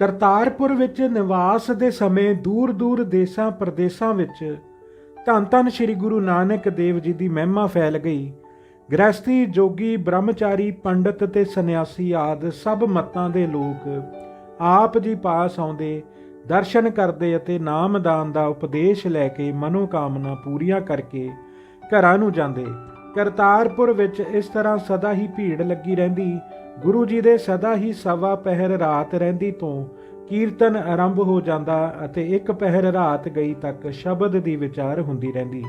ਕਰਤਾਰਪੁਰ ਵਿੱਚ ਨਿਵਾਸ ਦੇ ਸਮੇਂ ਦੂਰ-ਦੂਰ ਦੇਸ਼ਾਂ ਪ੍ਰਦੇਸ਼ਾਂ ਵਿੱਚ ਧੰਨ ਧੰਨ ਸ੍ਰੀ ਗੁਰੂ ਨਾਨਕ ਦੇਵ ਜੀ ਦੀ ਮਹਿਮਾ ਫੈਲ ਗਈ। ਗ੍ਰਸਤੀ ਜੋਗੀ, ਬ੍ਰਹਮਚਾਰੀ, ਪੰਡਤ ਤੇ ਸੰਨਿਆਸੀ ਆਦ ਸਭ ਮਤਾਂ ਦੇ ਲੋਕ ਆਪ ਜੀ ਪਾਸ ਆਉਂਦੇ, ਦਰਸ਼ਨ ਕਰਦੇ ਅਤੇ ਨਾਮਦਾਨ ਦਾ ਉਪਦੇਸ਼ ਲੈ ਕੇ ਮਨੋ ਕਾਮਨਾ ਪੂਰੀਆਂ ਕਰਕੇ ਘਰਾਂ ਨੂੰ ਜਾਂਦੇ। ਕਰਤਾਰਪੁਰ ਵਿੱਚ ਇਸ ਤਰ੍ਹਾਂ ਸਦਾ ਹੀ ਭੀੜ ਲੱਗੀ ਰਹਿੰਦੀ ਗੁਰੂ ਜੀ ਦੇ ਸਦਾ ਹੀ ਸਵਾ ਪਹਿਰ ਰਾਤ ਰਹਿੰਦੀ ਤੋਂ ਕੀਰਤਨ ਆਰੰਭ ਹੋ ਜਾਂਦਾ ਅਤੇ ਇੱਕ ਪਹਿਰ ਰਾਤ ਗਈ ਤੱਕ ਸ਼ਬਦ ਦੀ ਵਿਚਾਰ ਹੁੰਦੀ ਰਹਿੰਦੀ।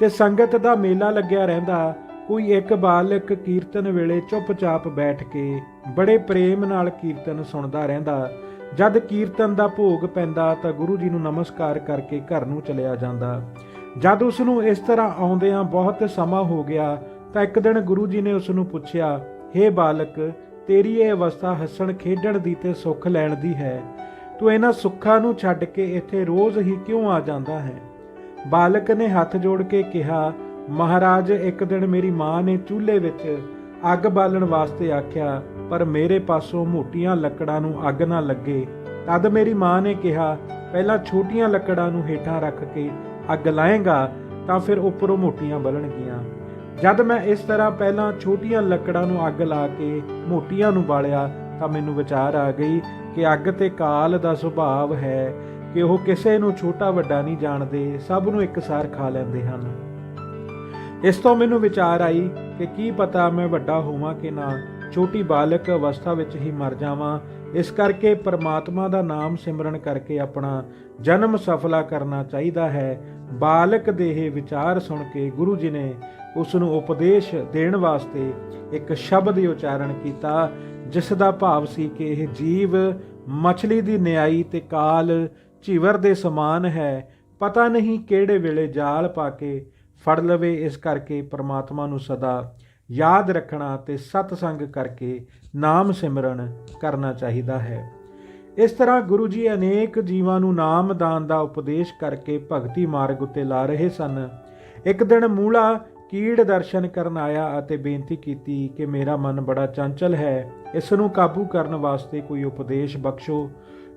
ਤੇ ਸੰਗਤ ਦਾ ਮੇਲਾ ਲੱਗਿਆ ਰਹਿੰਦਾ, ਕੋਈ ਇੱਕ ਬਾਲਕ ਕੀਰਤਨ ਵੇਲੇ ਚੁੱਪਚਾਪ ਬੈਠ ਕੇ ਬੜੇ ਪ੍ਰੇਮ ਨਾਲ ਕੀਰਤਨ ਸੁਣਦਾ ਰਹਿੰਦਾ। ਜਦ ਕੀਰਤਨ ਦਾ ਭੋਗ ਪੈਂਦਾ ਤਾਂ ਗੁਰੂ ਜੀ ਨੂੰ ਨਮਸਕਾਰ ਕਰਕੇ ਘਰ ਨੂੰ ਚਲਿਆ ਜਾਂਦਾ। ਜਦ ਉਸ ਨੂੰ ਇਸ ਤਰ੍ਹਾਂ ਆਉਂਦਿਆਂ ਬਹੁਤ ਸਮਾਂ ਹੋ ਗਿਆ ਤਾਂ ਇੱਕ ਦਿਨ ਗੁਰੂ ਜੀ ਨੇ ਉਸ ਨੂੰ ਪੁੱਛਿਆ ਹੇ ਬਾਲਕ, ਤੇਰੀ ਇਹ ਅਵਸਥਾ ਹੱਸਣ ਖੇਡਣ ਦੀ ਤੇ ਸੁੱਖ ਲੈਣ ਦੀ ਹੈ। ਤੂੰ ਇਹਨਾਂ ਸੁੱਖਾਂ ਨੂੰ ਛੱਡ ਕੇ ਇੱਥੇ ਰੋਜ਼ ਹੀ ਕਿਉਂ ਆ ਜਾਂਦਾ ਹੈ? ਬਾਲਕ ਨੇ ਹੱਥ ਜੋੜ ਕੇ ਕਿਹਾ, ਮਹਾਰਾਜ, ਇੱਕ ਦਿਨ ਮੇਰੀ ਮਾਂ ਨੇ ਚੁੱਲ੍ਹੇ ਵਿੱਚ ਅੱਗ ਬਾਲਣ ਵਾਸਤੇ ਆਖਿਆ, ਪਰ ਮੇਰੇ ਪਾਸੋਂ ਮੋਟੀਆਂ ਲੱਕੜਾਂ ਨੂੰ ਅੱਗ ਨਾ ਲੱਗੇ। ਤਦ ਮੇਰੀ ਮਾਂ ਨੇ ਕਿਹਾ, ਪਹਿਲਾਂ ਛੋਟੀਆਂ ਲੱਕੜਾਂ ਨੂੰ ਹੇਠਾਂ ਰੱਖ ਕੇ ਅੱਗ ਲਾਏਗਾ, ਤਾਂ ਫਿਰ ਉੱਪਰੋਂ ਮੋਟੀਆਂ ਬਲਣਗੀਆਂ। ਜਦ ਮੈਂ ਇਸ ਤਰ੍ਹਾਂ ਪਹਿਲਾਂ ਛੋਟੀਆਂ ਲੱਕੜਾਂ ਨੂੰ ਅੱਗ ਲਾ ਕੇ ਮੋਟੀਆਂ ਨੂੰ ਬਾਲਿਆ ਤਾਂ ਮੈਨੂੰ ਵਿਚਾਰ ਆ ਗਈ ਕਿ ਅੱਗ ਤੇ ਕਾਲ ਦਾ ਸੁਭਾਵ ਹੈ ਕਿ ਉਹ ਕਿਸੇ ਨੂੰ ਛੋਟਾ ਵੱਡਾ ਨਹੀਂ ਜਾਣਦੇ, ਸਭ ਨੂੰ ਇੱਕਸਾਰ ਖਾ ਲੈਂਦੇ ਹਨ। ਇਸ ਤੋਂ ਮੈਨੂੰ ਵਿਚਾਰ ਆਈ ਕਿ ਕੀ ਪਤਾ ਮੈਂ ਵੱਡਾ ਹੋਵਾਂ ਕਿ ਨਾ, ਛੋਟੀ ਬਾਲਕ ਅਵਸਥਾ ਵਿੱਚ ਹੀ ਮਰ ਜਾਵਾਂ। ਇਸ ਕਰਕੇ ਪਰਮਾਤਮਾ ਦਾ ਨਾਮ ਸਿਮਰਨ ਕਰਕੇ ਆਪਣਾ ਜਨਮ ਸਫਲਾ ਕਰਨਾ ਚਾਹੀਦਾ ਹੈ। ਬਾਲਕ ਦੇ ਇਹ ਵਿਚਾਰ ਸੁਣ ਕੇ ਗੁਰੂ ਜੀ ਨੇ ਉਸ ਨੂੰ ਉਪਦੇਸ਼ ਦੇਣ ਵਾਸਤੇ ਇੱਕ ਸ਼ਬਦ ਉਚਾਰਨ ਕੀਤਾ, ਜਿਸ ਦਾ ਭਾਵ ਸੀ ਕਿ ਇਹ ਜੀਵ ਮਛਲੀ ਦੀ ਨਿਆਈ ਤੇ ਕਾਲ ਝੀਵਰ ਦੇ ਸਮਾਨ ਹੈ। ਪਤਾ ਨਹੀਂ ਕਿਹੜੇ ਵੇਲੇ ਜਾਲ ਪਾ ਕੇ ਫੜ ਲਵੇ, ਇਸ ਕਰਕੇ ਪ੍ਰਮਾਤਮਾ ਨੂੰ ਸਦਾ ਯਾਦ ਰੱਖਣਾ ਤੇ ਸਤਸੰਗ ਕਰਕੇ ਨਾਮ ਸਿਮਰਨ ਕਰਨਾ ਚਾਹੀਦਾ ਹੈ। ਇਸ ਤਰ੍ਹਾਂ ਗੁਰੂ ਜੀ ਅਨੇਕ ਜੀਵਾਂ ਨੂੰ ਨਾਮ ਦਾਨ ਦਾ ਉਪਦੇਸ਼ ਕਰਕੇ ਭਗਤੀ ਮਾਰਗ ਉੱਤੇ ਲਾ ਰਹੇ ਸਨ। ਇੱਕ ਦਿਨ ਮੂਲਾ ਕੀੜ ਦਰਸ਼ਨ ਕਰਨ ਆਇਆ ਅਤੇ ਬੇਨਤੀ ਕੀਤੀ ਕਿ ਮੇਰਾ ਮਨ ਬੜਾ ਚੰਚਲ ਹੈ। ਇਸ ਨੂੰ ਕਾਬੂ ਕਰਨ ਵਾਸਤੇ ਕੋਈ ਉਪਦੇਸ਼ ਬਖਸ਼ੋ।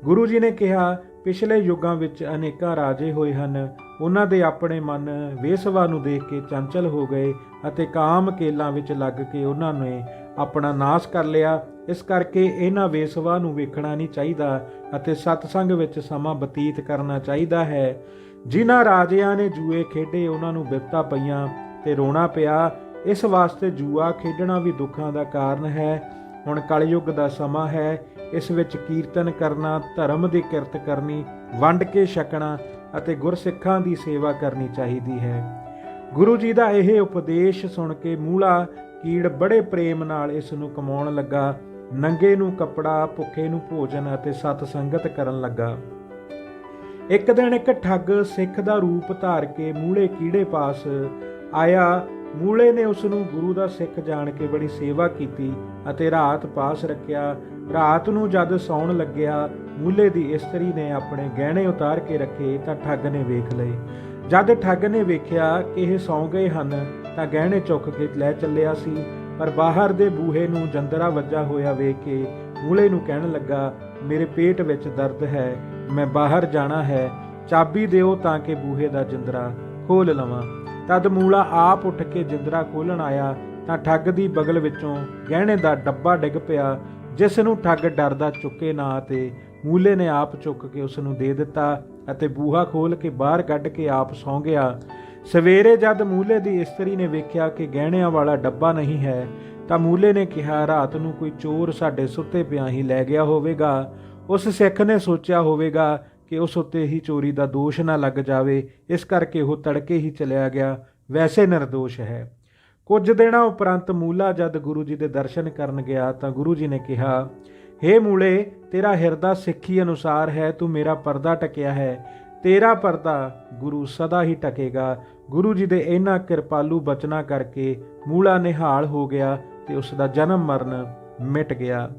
ਗੁਰੂ ਜੀ ਨੇ ਕਿਹਾ, ਪਿਛਲੇ ਯੁੱਗਾਂ ਵਿੱਚ ਅਨੇਕਾਂ ਰਾਜੇ ਹੋਏ ਹਨ। ਉਹਨਾਂ ਦੇ ਆਪਣੇ ਮਨ ਵੇਸਵਾ ਨੂੰ ਦੇਖ ਕੇ ਚੰਚਲ ਹੋ ਗਏ ਅਤੇ ਕਾਮ ਕੇਲਾਂ ਵਿੱਚ ਲੱਗ ਕੇ ਉਹਨਾਂ ਨੇ ਆਪਣਾ ਨਾਸ਼ ਕਰ ਲਿਆ। ਇਸ ਕਰਕੇ ਇਹਨਾਂ ਵੇਸਵਾ ਨੂੰ ਵੇਖਣਾ ਨਹੀਂ ਚਾਹੀਦਾ ਅਤੇ ਸਤਸੰਗ ਵਿੱਚ ਸਮਾਂ ਬਤੀਤ ਕਰਨਾ ਚਾਹੀਦਾ ਹੈ। ਜਿਨ੍ਹਾਂ ਰਾਜਿਆਂ ਨੇ ਜੂਏ ਖੇਡੇ, ਉਹਨਾਂ ਨੂੰ ਬਿਪਤਾ ਪਈਆਂ। ਤੇ ਰੋਣਾ ਪਿਆ, ਇਸ ਵਾਸਤੇ ਜੂਆ ਖੇਡਣਾ ਵੀ ਦੁੱਖਾਂ ਦਾ ਕਾਰਨ ਹੈ। ਹੁਣ ਕਲਯੁੱਗ ਦਾ ਸਮਾਂ ਹੈ, ਇਸ ਵਿੱਚ ਕੀਰਤਨ ਕਰਨਾ, ਧਰਮ ਦੀ ਕਿਰਤ ਕਰਨੀ, ਵੰਡ ਕੇ ਛਕਣਾ ਅਤੇ ਗੁਰਸਿੱਖਾਂ ਦੀ ਸੇਵਾ ਕਰਨੀ ਚਾਹੀਦੀ ਹੈ। ਗੁਰੂ ਜੀ ਦਾ ਇਹ ਉਪਦੇਸ਼ ਸੁਣ ਕੇ ਮੂਲਾ ਕੀੜ ਬੜੇ ਪ੍ਰੇਮ ਨਾਲ ਇਸ ਨੂੰ ਕਮਾਉਣ ਲੱਗਾ, ਨੰਗੇ ਨੂੰ ਕੱਪੜਾ, ਭੁੱਖੇ ਨੂੰ ਭੋਜਨ ਅਤੇ ਸਤ ਸੰਗਤ ਕਰਨ ਲੱਗਾ। ਇੱਕ ਦਿਨ ਇੱਕ ਠੱਗ ਸਿੱਖ ਦਾ ਰੂਪ ਧਾਰ ਕੇ ਮੂਲੇ ਕੀੜੇ ਪਾਸ ਆਇਆ, ਮੂਲੇ ਨੇ ਉਸ ਨੂੰ ਗੁਰੂ ਦਾ ਸਿੱਖ ਜਾਣ ਕੇ ਬੜੀ ਸੇਵਾ ਕੀਤੀ ਅਤੇ ਰਾਤ ਪਾਸ ਰੱਖਿਆ। ਰਾਤ ਨੂੰ ਜਦ ਸੌਣ ਲੱਗਿਆ, ਮੂਲੇ ਦੀ ਇਸਤਰੀ ਨੇ ਆਪਣੇ ਗਹਿਣੇ ਉਤਾਰ ਕੇ ਰੱਖੇ ਤਾਂ ਠੱਗ ਨੇ ਵੇਖ ਲਏ। ਜਦ ਠੱਗ ਨੇ ਵੇਖਿਆ ਕਿ ਇਹ ਸੌਂ ਗਏ ਹਨ, ਤਾਂ ਗਹਿਣੇ ਚੁੱਕ ਕੇ ਲੈ ਚੱਲਿਆ ਸੀ, ਪਰ ਬਾਹਰ ਦੇ ਬੂਹੇ ਨੂੰ ਜੰਦਰਾ ਵੱਜਾ ਹੋਇਆ ਵੇਖ ਕੇ ਮੂਲੇ ਨੂੰ ਕਹਿਣ ਲੱਗਾ, ਮੇਰੇ ਪੇਟ ਵਿੱਚ ਦਰਦ ਹੈ, ਮੈਂ ਬਾਹਰ ਜਾਣਾ ਹੈ, ਚਾਬੀ ਦਿਓ ਤਾਂ ਕਿ ਬੂਹੇ ਦਾ ਜੰਦਰਾ ਖੋਲ ਲਵਾਂ। ਤਦ ਮੂਲਾ ਆਪ ਉੱਠ ਕੇ ਜਿੰਦਰਾ ਖੋਲਣ ਆਇਆ, ਤਾਂ ਠੱਗ ਦੀ ਬਗਲ ਵਿੱਚੋਂ ਗਹਿਣੇ ਦਾ ਡੱਬਾ ਡਿੱਗ ਪਿਆ, ਜਿਸ ਨੂੰ ਠੱਗ ਡਰਦਾ ਚੁੱਕੇ ਨਾ ਤੇ ਮੂਲੇ ਨੇ ਆਪ ਚੁੱਕ ਕੇ ਉਸ ਨੂੰ ਦੇ ਦਿੱਤਾ ਅਤੇ ਬੂਹਾ ਖੋਲ ਕੇ ਬਾਹਰ ਕੱਢ ਕੇ ਆਪ ਸੌਂ ਗਿਆ। ਸਵੇਰੇ ਜਦ ਮੂਲੇ ਦੀ ਇਸਤਰੀ ਨੇ ਵੇਖਿਆ ਕਿ ਗਹਿਣਿਆਂ ਵਾਲਾ ਡੱਬਾ ਨਹੀਂ ਹੈ, ਤਾਂ ਮੂਲੇ ਨੇ ਕਿਹਾ, ਰਾਤ ਨੂੰ ਕੋਈ ਚੋਰ ਸਾਡੇ ਸੁੱਤੇ ਪਿਆਂ ਹੀ ਲੈ ਗਿਆ ਹੋਵੇਗਾ। ਉਸ ਸਿੱਖ ਨੇ ਸੋਚਿਆ ਹੋਵੇਗਾ ਕਿ ਉਸ ਉੱਤੇ ਹੀ ਚੋਰੀ ਦਾ ਦੋਸ਼ ਨਾ ਲੱਗ ਜਾਵੇ, ਇਸ ਕਰਕੇ ਉਹ ਤੜਕੇ ਹੀ ਚਲਿਆ ਗਿਆ। ਵੈਸੇ ਨਿਰਦੋਸ਼ ਹੈ। ਕੁਝ ਦਿਨਾਂ ਉਪਰੰਤ ਮੂਲਾ ਜਦ ਗੁਰੂ ਜੀ ਦੇ ਦਰਸ਼ਨ ਕਰਨ ਗਿਆ ਤਾਂ ਗੁਰੂ ਜੀ ਨੇ ਕਿਹਾ, ਹੇ ਮੂਲੇ, ਤੇਰਾ ਹਿਰਦਾ ਸਿੱਖੀ ਅਨੁਸਾਰ ਹੈ, ਤੂੰ ਮੇਰਾ ਪਰਦਾ ਟਕਿਆ ਹੈ। ਤੇਰਾ ਪਰਦਾ ਗੁਰੂ ਸਦਾ ਹੀ ਟਕੇਗਾ। ਗੁਰੂ ਜੀ ਦੇ ਇਹਨਾਂ ਕਿਰਪਾਲੂ ਬਚਨਾਂ ਕਰਕੇ ਮੂਲਾ ਨਿਹਾਲ ਹੋ ਗਿਆ ਤੇ ਉਸ ਦਾ ਜਨਮ ਮਰਨ ਮਿਟ ਗਿਆ।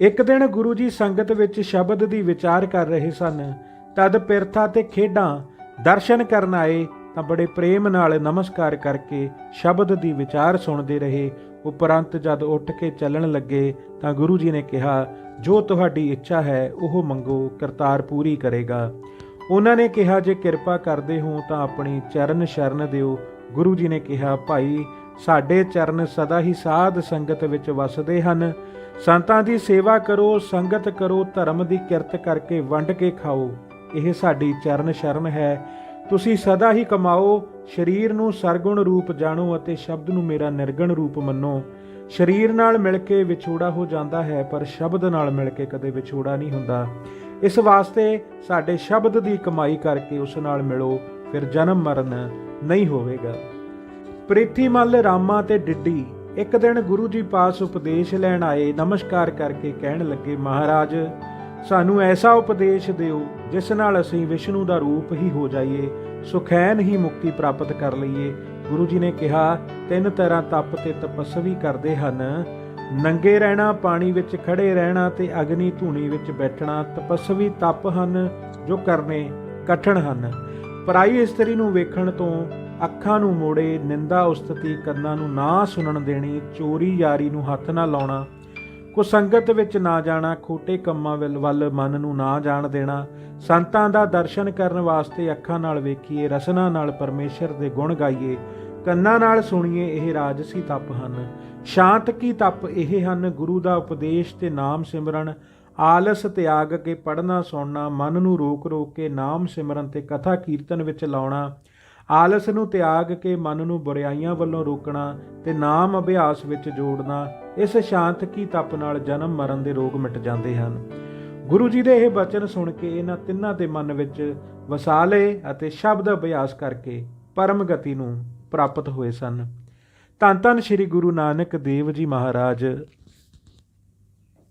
ਇੱਕ ਦਿਨ ਗੁਰੂ ਜੀ ਸੰਗਤ ਵਿੱਚ ਸ਼ਬਦ ਦੀ ਵਿਚਾਰ ਕਰ ਰਹੇ ਸਨ। ਤਦ ਪਿਰਥਾ ਤੇ ਖੇਡਾਂ ਦਰਸ਼ਨ ਕਰਨ ਆਏ ਤਾਂ ਤਾਂ ਬੜੇ ਪ੍ਰੇਮ ਨਾਲ ਨਮਸਕਾਰ ਕਰਕੇ ਸ਼ਬਦ ਦੀ ਵਿਚਾਰ ਸੁਣਦੇ ਰਹੇ। ਉਪਰੰਤ ਜਦ ਉੱਠ ਕੇ ਚੱਲਣ ਲੱਗੇ ਤਾਂ ਗੁਰੂ ਜੀ ਨੇ ਕਿਹਾ, ਜੋ ਤੁਹਾਡੀ ਇੱਛਾ ਹੈ, ਉਹ ਮੰਗੋ, ਕਰਤਾਰ ਪੂਰੀ ਕਰੇਗਾ। ਉਹਨਾਂ ਨੇ ਕਿਹਾ, ਜੇ ਕਿਰਪਾ ਕਰਦੇ ਹੋ ਤਾਂ ਆਪਣੀ ਚਰਨ ਸ਼ਰਨ ਦਿਓ। ਗੁਰੂ ਜੀ ਨੇ ਕਿਹਾ, ਭਾਈ, ਸਾਡੇ ਚਰਨ ਸਦਾ ਹੀ ਸਾਧ ਸੰਗਤ ਵਿੱਚ ਵਸਦੇ ਹਨ। ਸੰਤਾਂ ਦੀ ਸੇਵਾ ਕਰੋ, ਸੰਗਤ ਕਰੋ, ਧਰਮ ਦੀ ਕਿਰਤ ਕਰਕੇ ਵੰਡ ਕੇ ਖਾਓ। ਇਹ ਸਾਡੀ ਚਰਨ ਸ਼ਰਨ ਹੈ। ਤੁਸੀਂ ਸਦਾ ਹੀ ਕਮਾਓ, ਸਰੀਰ ਨੂੰ ਸਰਗੁਣ ਰੂਪ ਜਾਣੋ ਅਤੇ ਸ਼ਬਦ ਨੂੰ ਮੇਰਾ ਨਿਰਗੁਣ ਰੂਪ ਮੰਨੋ। ਸਰੀਰ ਨਾਲ ਮਿਲ ਕੇ ਵਿਛੋੜਾ ਹੋ ਜਾਂਦਾ ਹੈ, ਪਰ ਸ਼ਬਦ ਨਾਲ ਮਿਲ ਕੇ ਕਦੇ ਵਿਛੋੜਾ ਨਹੀਂ ਹੁੰਦਾ। ਇਸ ਵਾਸਤੇ ਸਾਡੇ ਸ਼ਬਦ ਦੀ ਕਮਾਈ ਕਰਕੇ ਉਸ ਨਾਲ ਮਿਲੋ, ਫਿਰ ਜਨਮ ਮਰਨ ਨਹੀਂ ਹੋਵੇਗਾ। ਪ੍ਰਿਥੀਮਲ ਰਾਮਾ ਤੇ ਡਿੱਡੀ। ਇੱਕ ਦਿਨ ਗੁਰੂ ਜੀ ਪਾਸ ਉਪਦੇਸ਼ ਲੈਣ ਆਏ, ਨਮਸਕਾਰ ਕਰਕੇ ਕਹਿਣ ਲੱਗੇ, ਮਹਾਰਾਜ, ਸਾਨੂੰ ਐਸਾ ਉਪਦੇਸ਼ ਦਿਓ, ਜਿਸ ਨਾਲ ਅਸੀਂ ਵਿਸ਼ਨੂੰ ਦਾ ਰੂਪ ਹੀ ਹੋ ਜਾਈਏ, ਸੁਖੈਨ ਹੀ ਮੁਕਤੀ ਪ੍ਰਾਪਤ ਕਰ ਲਈਏ। ਗੁਰੂ ਜੀ ਨੇ ਕਿਹਾ, ਤਿੰਨ ਤਰ੍ਹਾਂ ਤਪ ਤੇ ਤਪਸਵੀ ਕਰਦੇ ਹਨ। ਨੰਗੇ ਰਹਿਣਾ, ਪਾਣੀ ਵਿੱਚ ਖੜੇ ਰਹਿਣਾ ਤੇ ਅਗਨੀ ਧੂਣੀ ਵਿੱਚ ਬੈਠਣਾ, ਤਪਸਵੀ ਤਪ ਹਨ ਜੋ ਕਰਨੇ ਕਠਿਨ ਹਨ। ਪਰਾਈ ਇਸਤਰੀ ਨੂੰ ਵੇਖਣ ਤੋਂ ਅੱਖਾਂ ਨੂੰ ਮੋੜੇ, ਨਿੰਦਾ ਉਸਤਤੀ ਕੰਨਾਂ ਨੂੰ ਨਾ ਸੁਣਨ ਦੇਣੀ, ਚੋਰੀ ਯਾਰੀ ਨੂੰ ਹੱਥ ਨਾ ਲਾਉਣਾ ਕੁਸੰਗਤ ਵਿੱਚ ਨਾ ਜਾਣਾ, ਖੋਟੇ ਕੰਮਾਂ ਵੱਲ ਵੱਲ ਮਨ ਨੂੰ ਨਾ ਜਾਣ ਦੇਣਾ, ਸੰਤਾਂ ਦਾ ਦਰਸ਼ਨ ਕਰਨ ਵਾਸਤੇ ਅੱਖਾਂ ਨਾਲ ਵੇਖੀਏ, ਰਸਨਾ ਨਾਲ ਪਰਮੇਸ਼ਰ ਦੇ ਗੁਣ ਗਾਈਏ, ਕੰਨਾਂ ਨਾਲ ਸੁਣੀਏ, ਇਹ ਰਾਜਸੀ ਤਪ ਹਨ, ਸ਼ਾਂਤ ਕੀ ਤਪ ਇਹ ਹਨ, ਗੁਰੂ ਦਾ ਉਪਦੇਸ਼ ਤੇ ਨਾਮ ਸਿਮਰਨ, ਆਲਸ ਤਿਆਗ ਕੇ ਪੜਨਾ ਸੁਣਨਾ, ਮਨ ਨੂੰ ਰੋਕ ਰੋਕ ਕੇ ਨਾਮ ਸਿਮਰਨ ਤੇ ਕਥਾ ਕੀਰਤਨ ਵਿੱਚ ਲਾਉਣਾ ਆਲਸ ਨੂੰ ਤਿਆਗ ਕੇ ਮਨ ਨੂੰ ਬੁਰਾਈਆਂ ਵੱਲੋਂ ਰੋਕਣਾ ਤੇ ਨਾਮ ਅਭਿਆਸ ਵਿੱਚ ਜੋੜਨਾ, ਇਸ ਸ਼ਾਂਤ ਕੀ ਤਪ ਨਾਲ ਜਨਮ ਮਰਨ ਦੇ ਰੋਗ ਮਿਟ ਜਾਂਦੇ ਹਨ। ਗੁਰੂ ਜੀ ਦੇ ਇਹ ਬਚਨ ਸੁਣ ਕੇ ਇਹਨਾਂ ਤਿੰਨਾਂ ਦੇ ਮਨ ਵਿੱਚ ਵਸਾ ਲਏ ਅਤੇ ਸ਼ਬਦ ਅਭਿਆਸ ਕਰਕੇ ਪਰਮ ਗਤੀ ਨੂੰ ਪ੍ਰਾਪਤ ਹੋਏ ਸਨ। ਧੰਨ ਧੰਨ ਸ੍ਰੀ ਗੁਰੂ ਨਾਨਕ ਦੇਵ ਜੀ ਮਹਾਰਾਜ